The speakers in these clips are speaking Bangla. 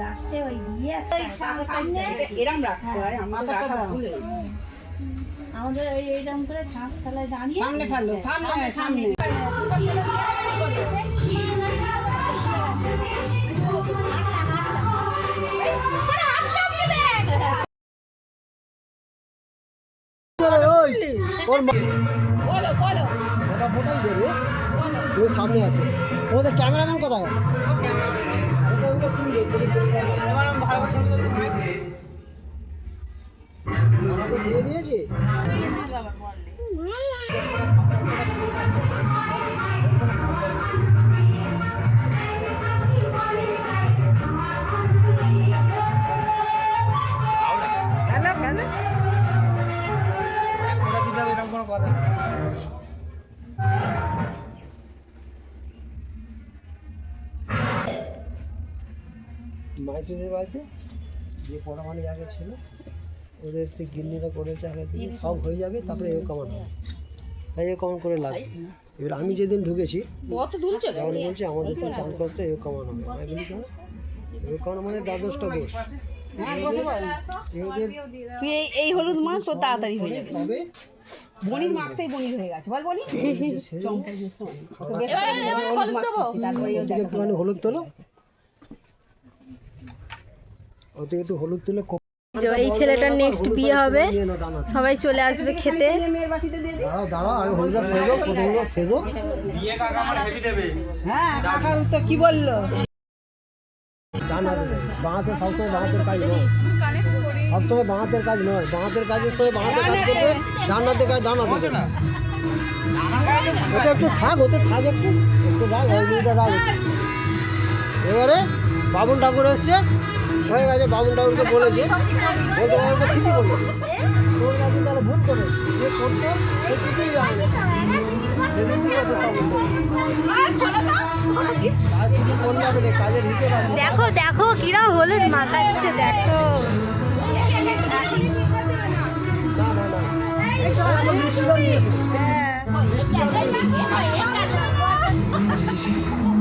লাস্টে ওই দিয়ে এরম রাখতে হয় আমার রাখা ভুল হয়েছে। আমাদের ওই এইরকম করে ছাঁচ তলায় দাঁড়িয়ে সামনে ফেলল সামনে সামনে ওই ওর মা- ওটা ফোটাই দেবে তুমি সামনে আসো। তোমাদের ক্যামেরাম্যান কোথায়? গেল সেটা ওগুলো তুলবে, তুলে মাইতিদের বাড়িতে যে পড়ামানি আগে ছিল ওদের সে গিন্নিরা করেছে আগে থেকে সব হয়ে যাবে তারপরে এ কমান হবে। তাই এ কমান করে লাগবে এবার আমি যেদিন ঢুকেছি তখন বলছি আমাদের তো চান করতে এ কমান হবে। কেন? এ কমান মানে দ্বাদশটা দোষ। তুই এই এই হলুদ মাছ তো তাড়াতাড়ি হয়ে যাবে। তবে বনির মাখতেই বনির হয়ে গেছে। বল বনি হলুদ তোলো। ওতে একটু হলুদ তুলে এই ছেলেটার নেক্সট বিয়ে হবে সবাই চলে আসবে খেতে। হ্যাঁ কি বলল? বাঁহাতে সবসময় বাঁহাতের কাজ নয়। সবসময় বাঁহাতের কাজ নয়। বাঁহাতের কাজের বাঁহাতে কাজ করবে ডানাতে কাজ ওটা একটু থাক ওতে থাক একটু। একটু। এবারে বাবুন ঠাকুর এসছে। হয়ে গেছে বাবুন ঠাকুরকে বলেছে। বলতে ঠিকই বলেছে। তোর কাছে তাহলে ভুল করে যে করতো সে কিছুই জানে সেদিন। দেখো দেখো কিরম হলুদ মাখাচ্ছে দেখো। না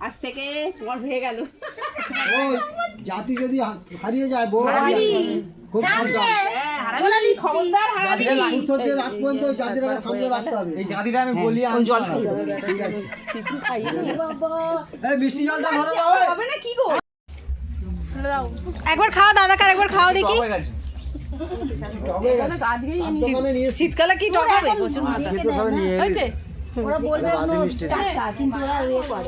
আজ থেকে তোমার হয়ে গেল। জাতি যদি হারিয়ে যায় বউ খুব সাবধান হ্যাঁ মিষ্টি জলটা ধরে দাও হবে না কি গো? একবার খাও দাদাকে একবার খাও দেখি। শীতকালে কি টক হবে। হয়েছে ওরা বলবে কিন্তু ওরা ইয়ে করে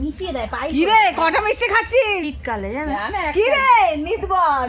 মিশিয়ে দেয় পাই কি রে কটা মিষ্টি খাচ্ছিস শীতকালে কি রে নিতবর